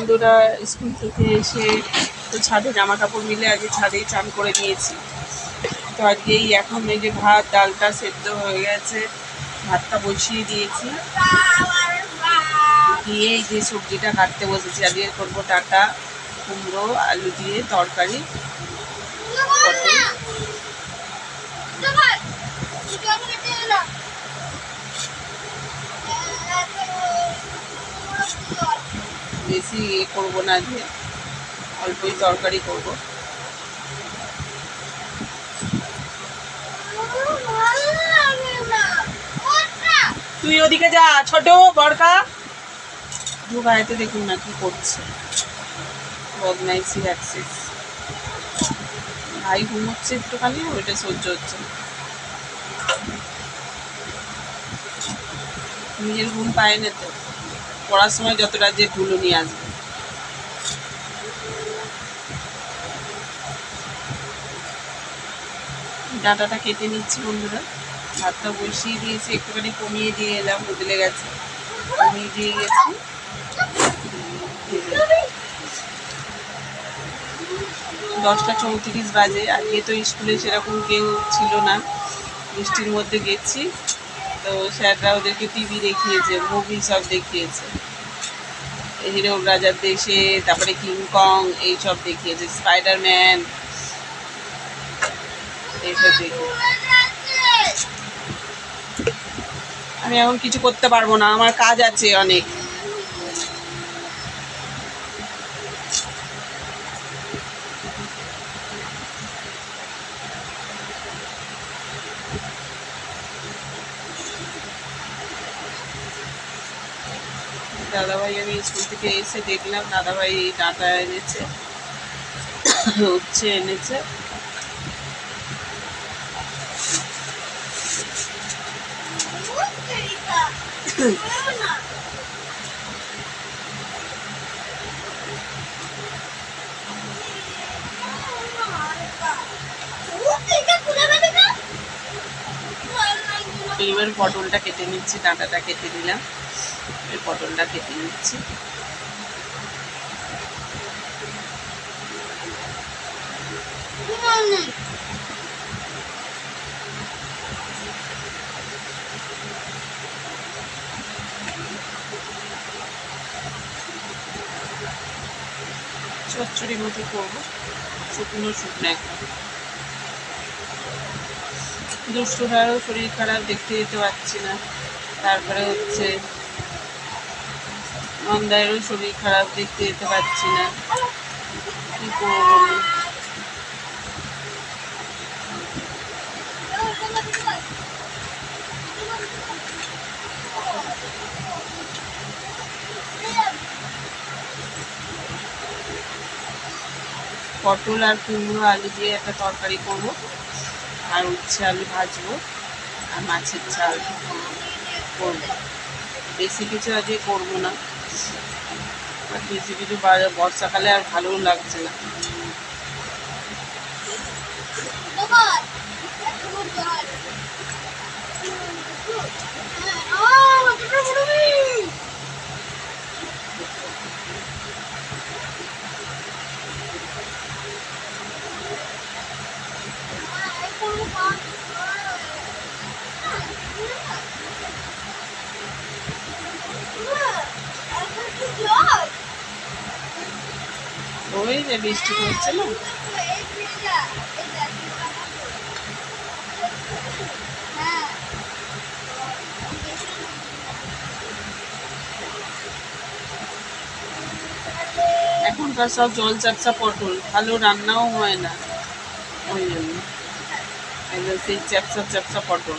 বন্ধুরা স্কুল থেকে এসে তো ছাদে জামা কাপড় মিলে আজকে ছাদেই চান করে নিয়েছি তো আজকেই এখন এই যে ভাত ডালটা সেদ্ধ হয়ে গেছে ভাতটা বসিয়ে দিয়েছি দিয়ে এই যে সবজিটা কাটতে বসেছি আজকে করব টাটা কুমড়ো আলু দিয়ে তরকারি পটল বেশি ইয়ে করব না আজকে অল্পই তরকারি করব। তুই ওদিকে যা, ছোট বড়কা দু ভাইতে দেখুন না কি করছে। বদমাইশি অ্যাক্সেস ভাই ঘুমোচ্ছে একটুখানি, ওইটা সহ্য হচ্ছে নিজের ঘুম পায় না তো। পড়ার সময় যতটা যে ধুলো নিয়ে আসবে। ডাটাটা কেটে নিচ্ছি বন্ধুরা। ভাতটা বসিয়ে দিয়েছি, একটুখানি কমিয়ে দিয়ে এলাম, বদলে গেছে। কমিয়ে দিয়ে গেছি। দশটা চৌত্রিশ বাজে, আজকে তো স্কুলে সেরকম কেউ ছিল না। বৃষ্টির মধ্যে গেছি। তো স্যাররা ওদেরকে টিভি দেখিয়েছে মুভি সব দেখিয়েছে। হিরো রাজার দেশে, তারপরে কিংকং এইসব দেখিয়েছে স্পাইডারম্যান এইসব দেখিয়েছে। আমি এখন কিছু করতে পারব না, আমার কাজ আছে অনেক। দাদাভাই, আমি স্কুল থেকে এসে দেখলাম, দাদাভাই ডাটা এনেছে উচ্ছে এনেছে। এবার পটলটা কেটে নিচ্ছি, ডাঁটাটা কেটে দিলাম পটলটা কেটে নিচ্ছি। চচ্চড়ি মতো করব। শুকনো শুকনো একদম। দুষ্টুটারও শরীর খারাপ, দেখতে যেতে পারছি না। তারপরে হচ্ছে নন্দায়েরও শরীর খারাপ, দেখতে যেতে পারছি না। কি করব? পটল আর কুমড়ো, আলু দিয়ে একটা তরকারি করব। আর উচ্ছে আলু ভাজবো। আর মাছের ঝাল করব। বেশি কিছু আজকে করব না। আর কিছু কিছু বর্ষাকালে আর ভালোও লাগছে না। ওই যে বৃষ্টি পড়ছে না? এখনকার সব জল চাপসা পটল, ভালো রান্নাও হয় না। ওই জন্য। সেই চ্যাপসা চ্যাপসা পটল।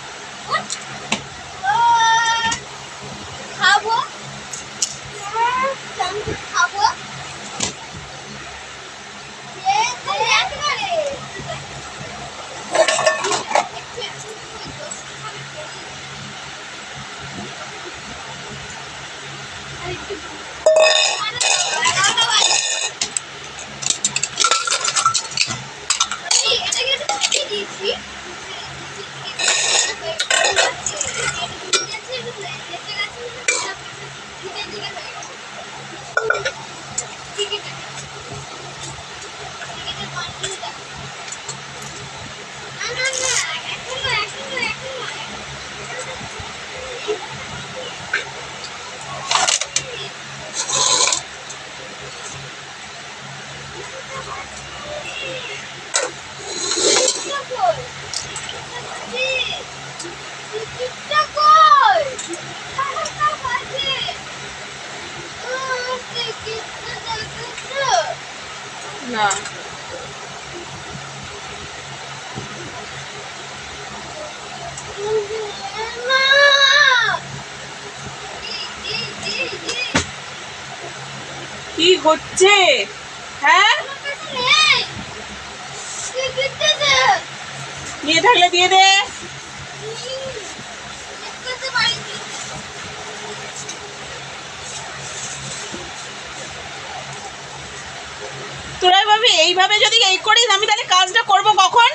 না। কি হচ্ছে? হ্যাঁ? নিয়ে থাকলে দিয়ে দে। তোরা ভাবি, এইভাবে যদি এই করিস, আমি তাহলে কাজটা করব কখন?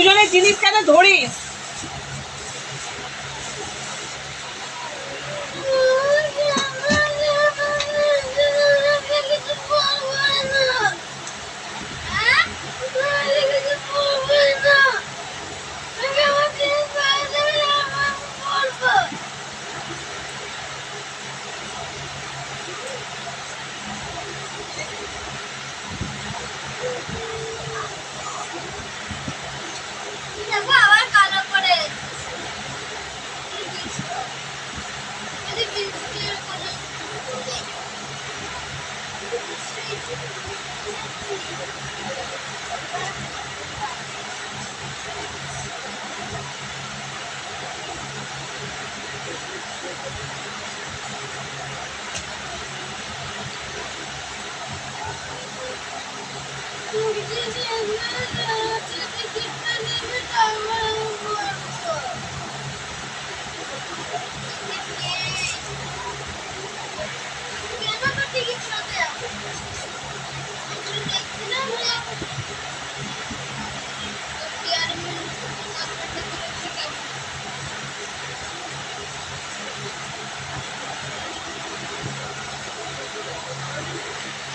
দুজনের জিনিস কেন ধরিস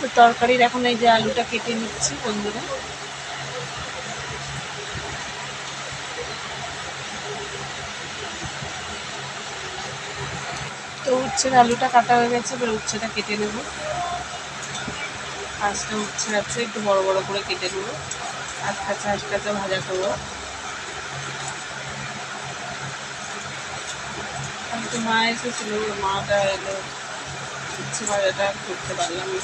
তো তরকারির এখন এই যে আলুটা কেটে নিচ্ছি বন্ধুরা। তো উচ্ছের আলুটা কাটা হয়ে গেছে, এবার উচ্ছেটা কেটে নেব। পাঁচটা উচ্ছে আছে, একটু বড় বড় করে কেটে নেব। আধ কাঁচা আধ কাঁচা ভাজা করব। আমি তো মা এসেছিল মাটা এলো। উচ্ছে এটা করতে পারলাম না।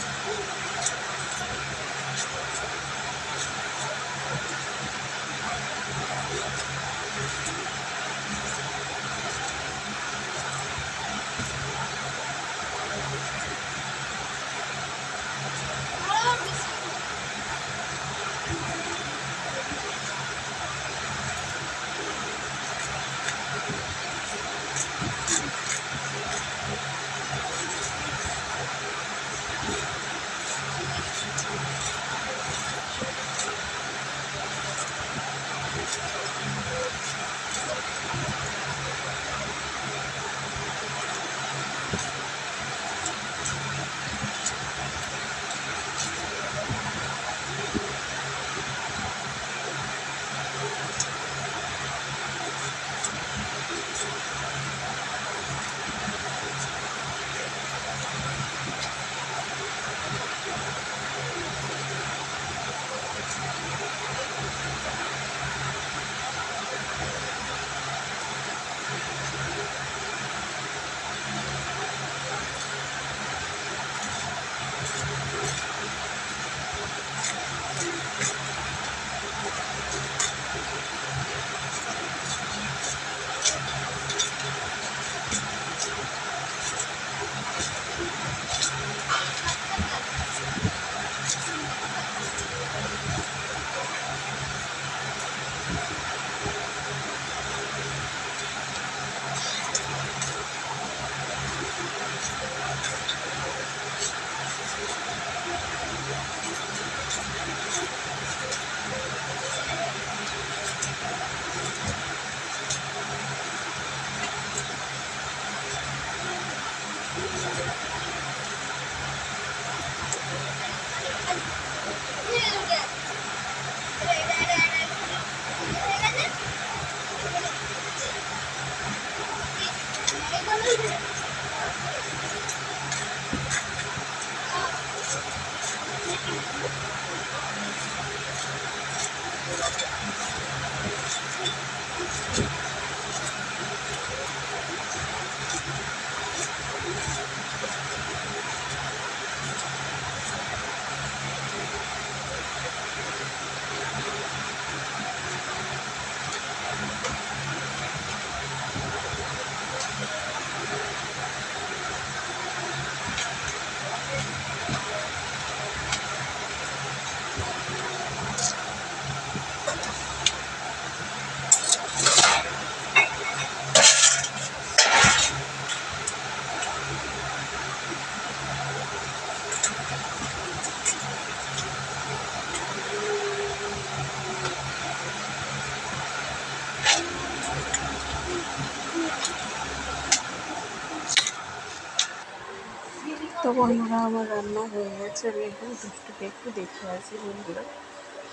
বন্ধুরা আমার রান্না হয়ে গেছে। আমি একটু দুষ্টুকে একটু দেখে আসি বন্ধুরা।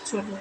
চলো।